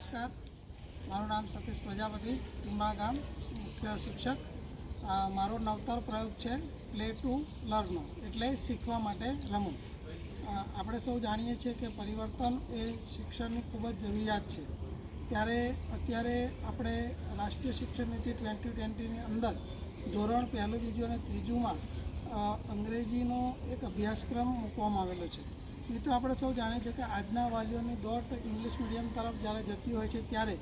નમસ્કાર. મારું નામ સતીશ પ્રજાપતિ, ટીમા ગામ, મુખ્ય શિક્ષક. મારો નવતર પ્રયોગ છે, પ્લે ટુ લર્નો, એટલે શીખવા માટે રમવું. આપણે સૌ જાણીએ છીએ કે પરિવર્તન એ શિક્ષણની ખૂબ જ જરૂરિયાત છે. ત્યારે અત્યારે આપણે રાષ્ટ્રીય શિક્ષણ નીતિ ટ્વેન્ટી ટ્વેન્ટીની અંદર ધોરણ પહેલું બીજું અને ત્રીજુંમાં અંગ્રેજીનો એક અભ્યાસક્રમ મૂકવામાં આવેલો છે. મિત્રો, આપણે સૌ જાણીએ છીએ કે આજના વાલીઓની દોટ ઇંગ્લિશ મીડિયમ તરફ જ્યારે જતી હોય છે ત્યારે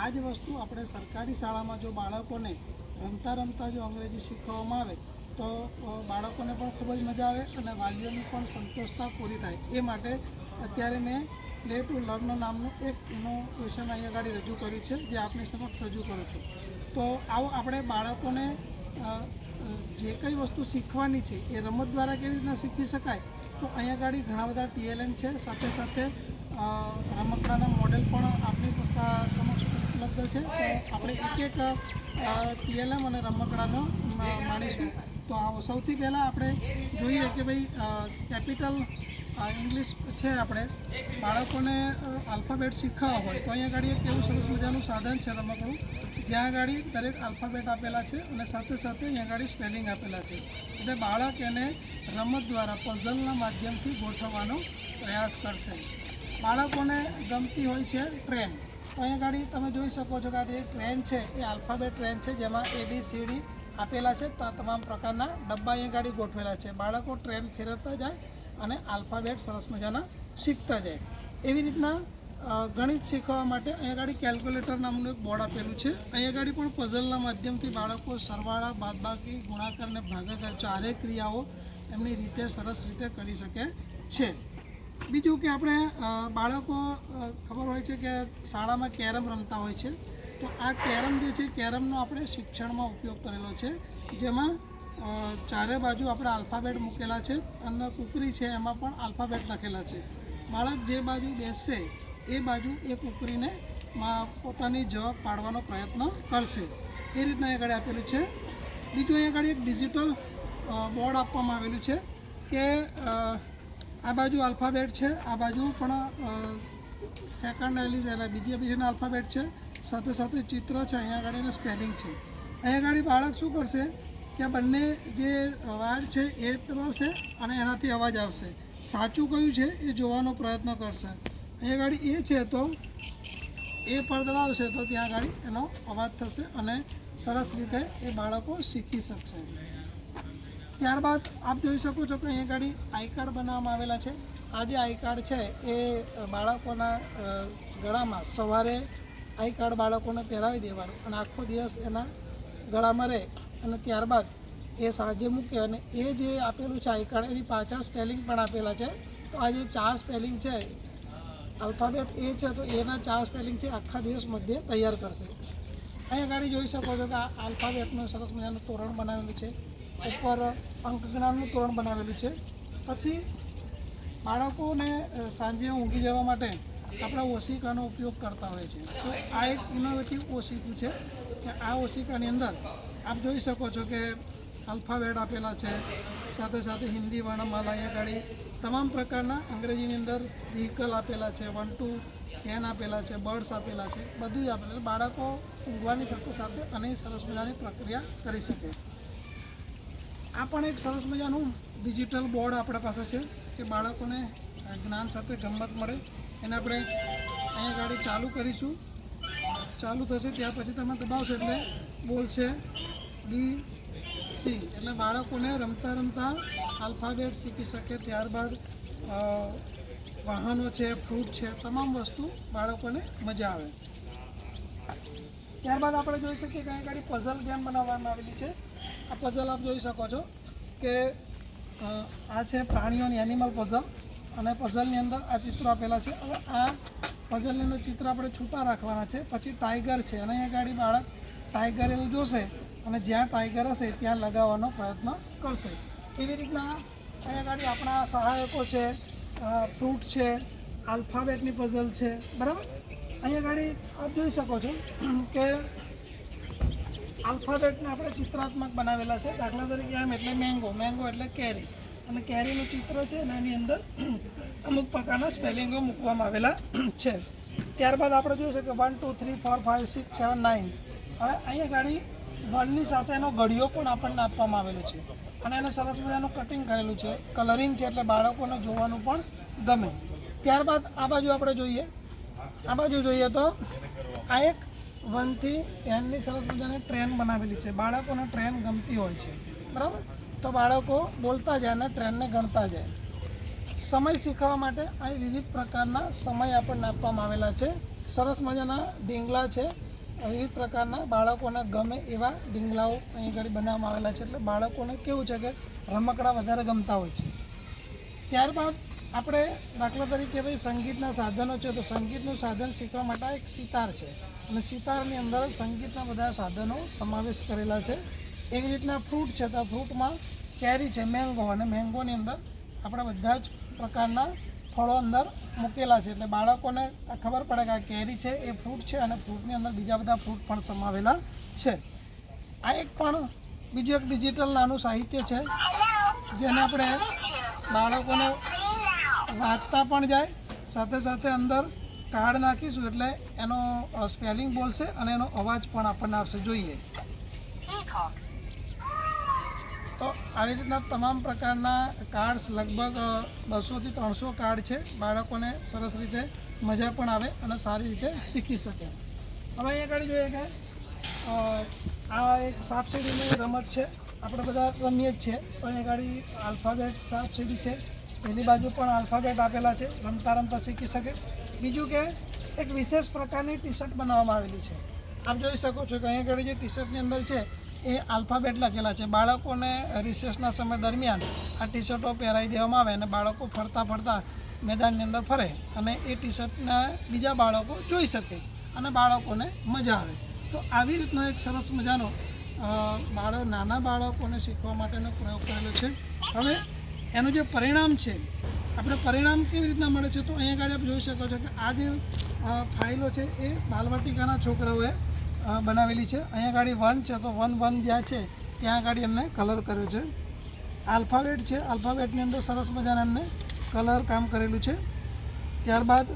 આ જ વસ્તુ આપણે સરકારી શાળામાં જો બાળકોને રમતા રમતા જો અંગ્રેજી શીખવવામાં આવે, તો બાળકોને પણ ખૂબ જ મજા આવે અને વાલીઓની પણ સંતોષતા પૂરી થાય. એ માટે અત્યારે મેં પ્લે ટુ લર્ન નામનું એક ઇનોવેશન અહીંયા આગળ રજૂ કર્યું છે, જે આપની સમક્ષ રજૂ કરું છું. તો આવો આપણે બાળકોને જે કંઈ વસ્તુ શીખવાની છે એ રમત દ્વારા કેવી રીતના શીખવી શકાય તો અહીંયા આગળ ઘણા બધા ટીએલએમ છે. સાથે સાથે રમકડાના મોડેલ પણ આપણી સમક્ષ ઉપલબ્ધ છે. તો આપણે એક એક ટીએલએમ અને રમકડાનો માણીશું. તો સૌથી પહેલાં આપણે જોઈએ કે ભાઈ કેપિટલ ઇંગ્લિશ છે આપણે. બાળકોને આલ્ફાબેટ શીખવા હોય, તો અહીંયા આગળ એક એવું સરસ મજાનું સાધન છે રમકડું જ્યાં આગળ દરેક આલ્ફાબેટ આપેલા છે અને સાથે સાથે અહીંયા આગળ સ્પેલિંગ આપેલા છે. એટલે બાળક એને રમત દ્વારા પઝલના માધ્યમથી ગોઠવવાનો પ્રયાસ કરશે. બાળકોને ગમતી હોય છે ટ્રેન તો અહીંયા ગાડી તમે જોઈ શકો છો કે આ જે ટ્રેન છે, એ આલ્ફાબેટ ટ્રેન છે, જેમાં એ બી સી ડી આપેલા છે તમામ પ્રકારના ડબ્બા અહીંયા ગાડી ગોઠવેલા છે. બાળકો ટ્રેન ફેરવતા જાય અને આલ્ફાબેટ સરસ મજાના શીખતા જાય. એવી રીતના ગણિત શીખવા માટે અહીંયા આગળ કેલ્ક્યુલેટર નામનું એક બોર્ડ આપેલું છે. અહીંયા આગળ પણ પઝલના માધ્યમથી બાળકો સરવાળા, બાદબાકી, ગુણાકાર અને ભાગાકાર ચારેય ક્રિયાઓ એમની રીતે સરસ રીતે કરી શકે છે. બીજું કે આપણે બાળકો ખબર હોય છે કે શાળામાં કેરમ રમતા હોય છે. તો આ કેરમ જે છે, કેરમનો આપણે શિક્ષણમાં ઉપયોગ કરેલો છે. જેમાં ચારે બાજુ આપણે આલ્ફાબેટ મૂકેલા છે અને કુકરી છે એમાં પણ આલ્ફાબેટ લખેલા છે. બાળક જે બાજુ બેસશે, એ બાજુ એ કુકરીને પોતાની જવાબ પાડવાનો પ્રયત્ન કરશે. એ રીતના અહીંયા આગળ આપેલું છે. બીજું અહીંયા આગળ એક ડિજિટલ બોર્ડ આપવામાં આવેલું છે કે આ બાજુ આલ્ફાબેટ છે, આ બાજુ પણ સેકન્ડ એલી એટલે બીજી બીજીના આલ્ફાબેટ છે. સાથે સાથે ચિત્ર છે, અહીંયા આગળ એનું સ્પેલિંગ છે. અહીંયા આગળ બાળક શું કરશે? કે બંને જે વાયર છે એ દબાવશે અને એનાથી અવાજ આવશે. સાચું કયું છે એ જોવાનો પ્રયત્ન કરશે. અહીંયા ગાડી એ છે તો એ પર દબાવશે તો ત્યાં ગાડી એનો અવાજ થશે અને સરસ રીતે એ બાળકો શીખી શકશે. ત્યારબાદ આપ જોઈ શકો છો કે અહીંયા ગાડી આઈ કાર્ડ બનાવવામાં આવેલા છે. આ જે આઈ કાર્ડ છે એ બાળકોના ગળામાં સવારે આઈ કાર્ડ બાળકોને પહેરાવી દેવાનું અને આખો દિવસ એના ગળામાં રહે અને ત્યારબાદ એ સાંજે મૂકે અને એ જે આપેલું છે આઈ કાર્ડ, એની પાછળ સ્પેલિંગ પણ આપેલા છે. તો આ જે ચાર સ્પેલિંગ છે, આલ્ફાબેટ એ છે, તો એના ચાર સ્પેલિંગ છે, આખા દિવસ મધ્યે તૈયાર કરશે. અહીંયા ગાડી જોઈ શકો છો કે આ આલ્ફાબેટનું સરસ મજાનું તોરણ બનાવેલું છે. ઉપર અંકગણાનું તોરણ બનાવેલું છે. પછી બાળકોને સાંજે ઊંઘી જવા માટે આપણે ઓશિકાનો ઉપયોગ કરતા હોય છે. તો આ એક ઇનોવેટિવ ઓશિકું છે કે આ ઓશિકાની અંદર આપ જોઈ શકો છો કે અલ્ફાબેટ આપેલા છે, સાથે સાથે હિન્દી વર્ણમાલા અહીંયા ગાડી તમામ પ્રકારના અંગ્રેજીની અંદર વ્હીકલ આપેલા છે વન ટુ ટેન આપેલા છે બર્ડ્સ આપેલા છે બધું જ આપેલું બાળકો ઊંઘવાની સાથે સાથે અને સરસ મજાની પ્રક્રિયા કરી શકે. આ પણ એક સરસ મજાનું ડિજિટલ બોર્ડ આપણા પાસે છે કે બાળકોને જ્ઞાન સાથે ગમત મળે એને આપણે અહીંયા ગાડી ચાલુ કરીશું. ચાલુ થશે ત્યાર પછી તમે દબાવશો એટલે બોલશે બી સી એટલે બાળકોને રમતા રમતા આલ્ફાબેટ શીખી શકે ત્યારબાદ વાહનો છે, ફ્રૂટ છે, તમામ વસ્તુ બાળકોને મજા આવે. ત્યારબાદ આપણે જોઈ શકીએ કે અહીં ગાડી પઝલ ગેમ બનાવવામાં આવેલી છે. આ પઝલ આપ જોઈ શકો છો કે આ છે પ્રાણીઓની એનિમલ પઝલ અને પઝલની અંદર આ ચિત્રો આપેલા છે. હવે આ પઝલની અંદર ચિત્ર આપણે છૂટા રાખવાના છે. પછી ટાઈગર છે. અને અહીંયા ગાડી બાળક ટાઈગર એવું જોશે અને જ્યાં ટાઈગર હશે ત્યાં લગાવવાનો પ્રયત્ન કરશે. એવી રીતના અહીંયા ગાડી આપણા સહાયકો છે ફ્રૂટ છે આલ્ફાબેટની પઝલ છે. બરાબર? અહીંયા ગાડી આપ જોઈ શકો છો કે આલ્ફાબેટને આપણે ચિત્રાત્મક બનાવેલા છે. દાખલા તરીકે એમ એટલે મેંગો મેંગો એટલે કેરી. અને કેરીનું ચિત્ર છે અને એની અંદર અમુક પ્રકારના સ્પેલિંગો મૂકવામાં આવેલા છે. ત્યારબાદ આપણે જોયું છે કે one two three four five six seven nine હવે અહીંયા ગાડી વનની સાથે એનો ઘડિયો પણ આપણને આપવામાં આવેલો છે. અને એને સરસ મજાનું કટિંગ કરેલું છે. કલરિંગ છે એટલે બાળકોને જોવાનું પણ ગમે. ત્યારબાદ આ બાજુ આપણે જોઈએ. આ બાજુ જોઈએ તો આ એક વનથી ટેનની સરસ મજાની ટ્રેન બનાવેલી છે. બાળકોને ટ્રેન ગમતી હોય છે. બરાબર? તો બાળકો બોલતા જાય અને ટ્રેનને ગણતા જાય. સમય શીખવા માટે અહીં વિવિધ પ્રકારના સમય આપણને આપવામાં આવેલા છે. સરસ મજાના ડીંગલા છે. વિવિધ પ્રકારના બાળકોને ગમે એવા ડીંગલાઓ અહીં આગળ બનાવવામાં આવેલા છે. એટલે બાળકોને કેવું છે કે રમકડા વધારે ગમતા હોય છે. ત્યારબાદ આપણે દાખલા તરીકે ભાઈ સંગીતના સાધનો છે, તો સંગીતનું સાધન શીખવા માટે એક સિતાર છે. અને સિતારની અંદર સંગીતના બધા સાધનો સમાવેશ કરેલા છે. એવી રીતના ફ્રૂટ છે, તો ફ્રૂટમાં કેરી છે, મેંગો અને મેંગોની અંદર આપણા બધા જ પ્રકારના ફળો અંદર મૂકેલા છે. એટલે બાળકોને ખબર પડે કે આ કેરી છે, એ ફ્રૂટ છે અને ફ્રૂટની અંદર બીજા બધા ફ્રૂટ પણ સમાવેલા છે. આ એક પણ બીજું એક ડિજિટલ નાનું સાહિત્ય છે, જેને આપણે બાળકોને વાંચતા પણ જાય, સાથે સાથે અંદર કાર્ડ નાખીશું એટલે એનો સ્પેલિંગ બોલશે અને એનો અવાજ પણ આપણને આવશે. જોઈએ તો આવી રીતના તમામ પ્રકારના કાર્ડ્સ લગભગ બસોથી ત્રણસો કાર્ડ છે. બાળકોને સરસ રીતે મજા પણ આવે અને સારી રીતે શીખી શકે. હવે અહીંયા આગળ જોઈએ કે આ એક સાપસીડીની રમત છે. આપણે બધા રમીએ જ છીએ. પણ અહીંયા આગળ આલ્ફાબેટ સાપસીડી છે. એની બાજુ પણ આલ્ફાબેટ આપેલા છે. રમતા રમતા શીખી શકે. બીજું કે, એક વિશેષ પ્રકારની ટી શર્ટ બનાવવામાં આવેલી છે. આપ જોઈ શકો છો કે અહીંયા આગળ જે ટી શર્ટની અંદર છે એ આલ્ફાબેટ લખેલા છે. બાળકોને રિસેસના સમય દરમિયાન આ ટી શર્ટો પહેરાવી દેવામાં આવે અને બાળકો ફરતા ફરતા મેદાનની અંદર ફરે અને એ ટી શર્ટને બીજા બાળકો જોઈ શકે અને બાળકોને મજા આવે. તો આવી રીતનો એક સરસ મજાનો બાળક નાના બાળકોને શીખવા માટેનો પ્રયોગ કરેલો છે. હવે એનું જે પરિણામ છે, આપણે પરિણામ કેવી રીતના મળે છે તો અહીંયા આગળ આપ જોઈ શકો છો કે આ જે ફાઇલો છે એ બાલવાટિકાના છોકરાઓએ બનાવેલી છે. અહીંયા ગાડી વન છે, તો વન વન જ્યાં છે, ત્યાં ગાડી એમને કલર કર્યો છે. આલ્ફાબેટ છે. આલ્ફાબેટની અંદર સરસ મજાના એમને કલર કામ કરેલું છે. ત્યારબાદ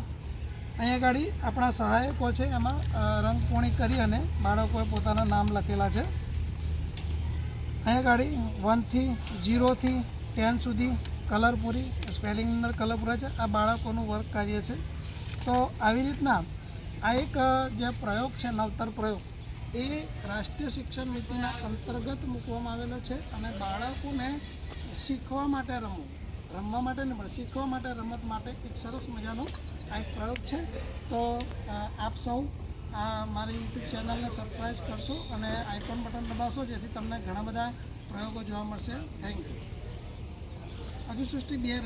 અહીંયા ગાડી આપણા સહાયકો છે, એમાં રંગપોણી કરી અને બાળકોએ પોતાના નામ લખેલા છે. અહીંયા ગાડી વનથી જીરોથી ટેન સુધી કલર પૂરી સ્પેલિંગની અંદર કલર પૂરા છે. આ બાળકોનું વર્ક કાર્ય છે. તો આવી રીતના આ એક જે પ્રયોગ છે, નવતર પ્રયોગ, એ રાષ્ટ્રીય શિક્ષણ નીતિના અંતર્ગત મૂકવામાં આવેલો છે અને બાળકોને શીખવા માટે રમવું, રમવા માટે નહીં, પણ શીખવા માટે રમત માટે એક સરસ મજાનો આ એક પ્રયોગ છે. તો આપ સૌ આ મારી યુટ્યુબ ચેનલને સબસ્ક્રાઈબ કરશો અને આઇકોન બટન દબાવશો, જેથી તમને ઘણા બધા પ્રયોગો જોવા મળશે. થેન્ક યુ હજુ સૃષ્ટિ બે